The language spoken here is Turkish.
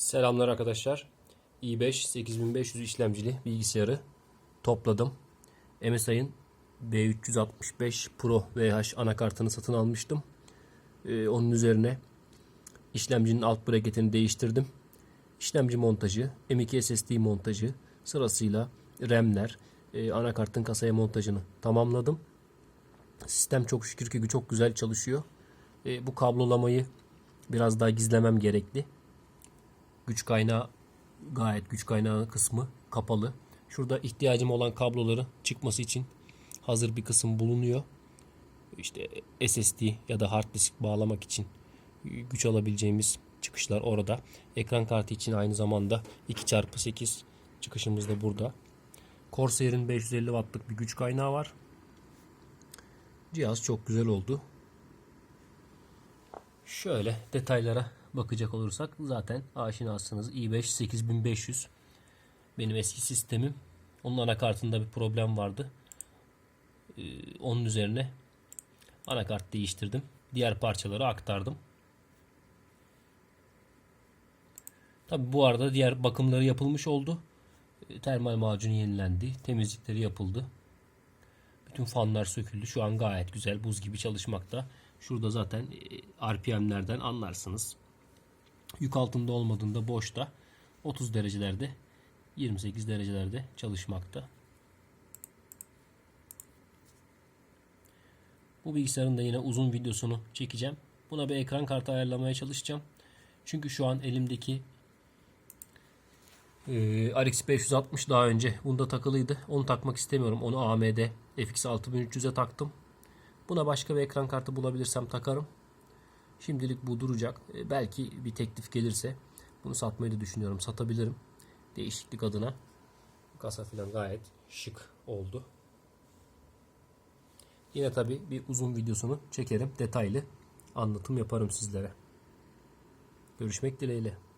Selamlar arkadaşlar. i5 8500 işlemcili bilgisayarı topladım. MSI'ın B365 Pro VH anakartını satın almıştım. Ee, onun üzerine işlemcinin alt braketini değiştirdim. İşlemci montajı, M.2 SSD montajı sırasıyla RAM'ler, e, anakartın kasaya montajını tamamladım. Sistem çok şükür ki çok güzel çalışıyor. E, bu kablolamayı biraz daha gizlemem gerekli. Güç kaynağı gayet güç kaynağı kısmı kapalı. Şurada ihtiyacım olan kabloları çıkması için hazır bir kısım bulunuyor. İşte SSD ya da hard disk bağlamak için güç alabileceğimiz çıkışlar orada. Ekran kartı için aynı zamanda 2x8 çıkışımız da burada. Corsair'in 550 wattlık bir güç kaynağı var. Cihaz çok güzel oldu. Şöyle detaylara bakacak olursak zaten aşinasınız. i5 8500 benim eski sistemim. Onun anakartında bir problem vardı. Ee, onun üzerine anakart değiştirdim. Diğer parçaları aktardım. Tabi bu arada diğer bakımları yapılmış oldu. Ee, Termal macunu yenilendi. Temizlikleri yapıldı. Bütün fanlar söküldü. Şu an gayet güzel buz gibi çalışmakta. Şurada zaten e, RPM'lerden anlarsınız. Yük altında olmadığında boşta 30 derecelerde 28 derecelerde çalışmakta. Bu bilgisayarın da yine uzun videosunu çekeceğim. Buna bir ekran kartı ayarlamaya çalışacağım. Çünkü şu an elimdeki e, RX 560 daha önce bunda takılıydı. Onu takmak istemiyorum. Onu AMD FX 6300'e taktım. Buna başka bir ekran kartı bulabilirsem takarım. Şimdilik bu duracak. E, belki bir teklif gelirse bunu satmayı da düşünüyorum. Satabilirim. Değişiklik adına. Kasa falan gayet şık oldu. Yine tabi bir uzun videosunu çekerim. Detaylı anlatım yaparım sizlere. Görüşmek dileğiyle.